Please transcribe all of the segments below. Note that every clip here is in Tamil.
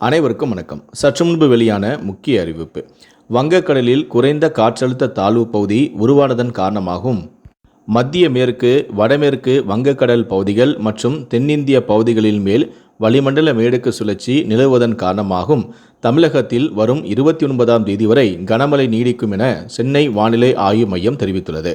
அனைவருக்கும் வணக்கம். சற்று முன்பு வெளியான முக்கிய அறிவிப்பு. வங்கக்கடலில் குறைந்த காற்றழுத்த தாழ்வு பகுதி உருவானதன் காரணமாகவும் மத்திய மேற்கு வடமேற்கு வங்கக்கடல் பகுதிகள் மற்றும் தென்னிந்திய பகுதிகளின் மேல் வளிமண்டல மேடுக்கு சுழற்சி நிலவுவதன் காரணமாகவும் தமிழகத்தில் வரும் இருபத்தி ஒன்பதாம் தேதி வரை கனமழை நீடிக்கும் என சென்னை வானிலை ஆய்வு மையம் தெரிவித்துள்ளது.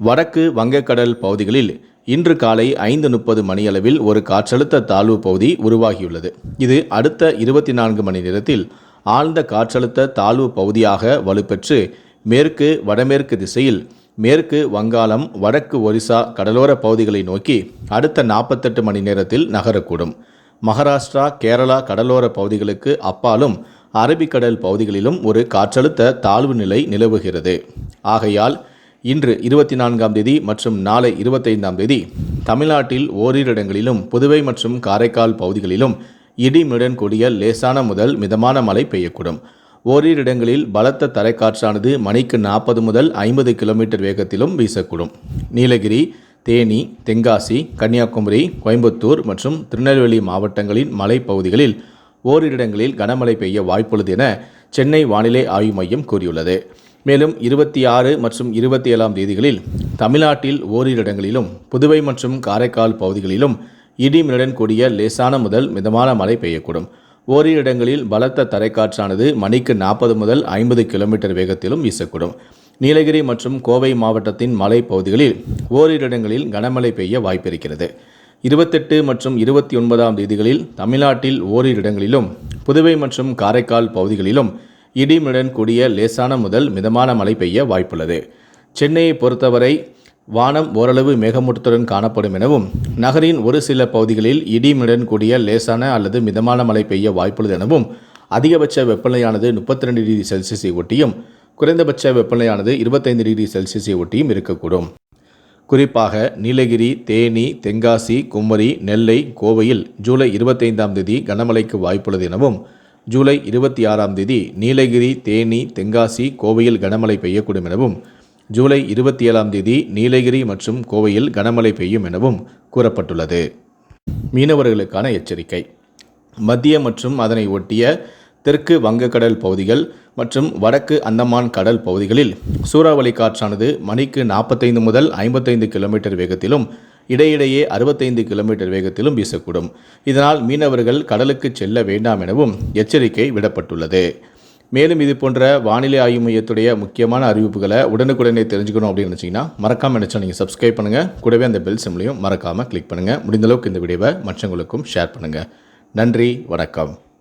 வடக்கு வங்கக்கடல் பகுதிகளில் இன்று காலை ஐந்து முப்பது மணியளவில் ஒரு காற்றழுத்த தாழ்வு பகுதி உருவாகியுள்ளது. இது அடுத்த இருபத்தி நான்கு மணி நேரத்தில் ஆழ்ந்த காற்றழுத்த தாழ்வு பகுதியாக வலுப்பெற்று மேற்கு வடமேற்கு திசையில் மேற்கு வங்காளம் வடக்கு ஒரிசா கடலோர பகுதிகளை நோக்கி அடுத்த நாற்பத்தெட்டு மணி நேரத்தில் நகரக்கூடும். மகாராஷ்டிரா கேரளா கடலோர பகுதிகளுக்கு அப்பாலும் அரபிக்கடல் பகுதிகளிலும் ஒரு காற்றழுத்த தாழ்வு நிலை நிலவுகிறது. ஆகையால் இன்று இருபத்தி நான்காம் தேதி மற்றும் நாளை இருபத்தைந்தாம் தேதி தமிழ்நாட்டில் ஓரிரு இடங்களிலும் புதுவை மற்றும் காரைக்கால் பகுதிகளிலும் இடிமுடன் கூடிய லேசான முதல் மிதமான மழை பெய்யக்கூடும். ஓரிரு இடங்களில் பலத்த தரைக்காற்றானது மணிக்கு நாற்பது முதல் ஐம்பது கிலோமீட்டர் வேகத்திலும் வீசக்கூடும். நீலகிரி தேனி தென்காசி கன்னியாகுமரி கோயம்புத்தூர் மற்றும் திருநெல்வேலி மாவட்டங்களின் மலைப்பகுதிகளில் ஓரிரு இடங்களில் கனமழை பெய்ய வாய்ப்புள்ளது என சென்னை வானிலை ஆய்வு மையம் கூறியுள்ளது. மேலும் இருபத்தி ஆறு மற்றும் இருபத்தி ஏழாம் தேதிகளில் தமிழ்நாட்டில் ஓரிரு இடங்களிலும் புதுவை மற்றும் காரைக்கால் பகுதிகளிலும் இடிமின்னலுடன் கூடிய லேசான முதல் மிதமான மழை பெய்யக்கூடும். ஓரிரு இடங்களில் பலத்த தரைக்காற்றானது மணிக்கு நாற்பது முதல் ஐம்பது கிலோமீட்டர் வேகத்திலும் வீசக்கூடும். நீலகிரி மற்றும் கோவை மாவட்டத்தின் மலை பகுதிகளில் ஓரிரு இடங்களில் கனமழை பெய்ய வாய்ப்பிருக்கிறது. இருபத்தெட்டு மற்றும் இருபத்தி ஒன்பதாம் தேதிகளில் தமிழ்நாட்டில் ஓரிரு இடங்களிலும் புதுவை மற்றும் காரைக்கால் பகுதிகளிலும் இடிமுடன் கூடிய லேசான முதல் மிதமான மழை பெய்ய வாய்ப்புள்ளது. சென்னையை பொறுத்தவரை வானம் ஓரளவு மேகமூட்டத்துடன் காணப்படும் எனவும் நகரின் ஒரு சில பகுதிகளில் இடிமுடன் கூடிய லேசான அல்லது மிதமான மழை பெய்ய வாய்ப்புள்ளது எனவும் அதிகபட்ச வெப்பநிலையானது முப்பத்தி ரெண்டு டிகிரி செல்சியஸை ஒட்டியும் குறைந்தபட்ச வெப்பநிலையானது இருபத்தைந்து டிகிரி செல்சியஸை ஒட்டியும் இருக்கக்கூடும். குறிப்பாக நீலகிரி தேனி தென்காசி குமரி நெல்லை கோவையில் ஜூலை இருபத்தைந்தாம் தேதி கனமழைக்கு வாய்ப்புள்ளது எனவும் ஜூலை இருபத்தி ஆறாம் தேதி நீலகிரி தேனி தென்காசி கோவையில் கனமழை பெய்யக்கூடும் எனவும் ஜூலை இருபத்தி ஏழாம் தேதி நீலகிரி மற்றும் கோவையில் கனமழை பெய்யும் எனவும் கூறப்பட்டுள்ளது. மீனவர்களுக்கான எச்சரிக்கை. மத்திய மற்றும் அதனை ஒட்டிய தெற்கு வங்கக்கடல் பகுதிகள் மற்றும் வடக்கு அந்தமான் கடல் பகுதிகளில் சூறாவளி காற்றானது மணிக்கு நாற்பத்தைந்து முதல் ஐம்பத்தைந்து கிலோமீட்டர் வேகத்திலும் இடையிடையே அறுபத்தைந்து கிலோமீட்டர் வேகத்திலும் வீசக்கூடும். இதனால் மீனவர்கள் கடலுக்கு செல்ல வேண்டாம் எனவும் எச்சரிக்கை விடப்பட்டுள்ளது. மேலும் இது போன்ற வானிலை ஆய்வு மையத்துடைய முக்கியமான அறிவிப்புகளை உடனுக்குடனே தெரிஞ்சுக்கணும் அப்படின்னு நினச்சிங்கன்னா மறக்காமல் நினச்சா நீங்கள் சப்ஸ்கிரைப் பண்ணுங்கள் கூடவே அந்த பெல் சிம்லையும் மறக்காமல் கிளிக் பண்ணுங்கள் முடிந்தளவுக்கு இந்த வீடியோவை மற்றவங்களுக்கும் ஷேர் பண்ணுங்கள் நன்றி வணக்கம்.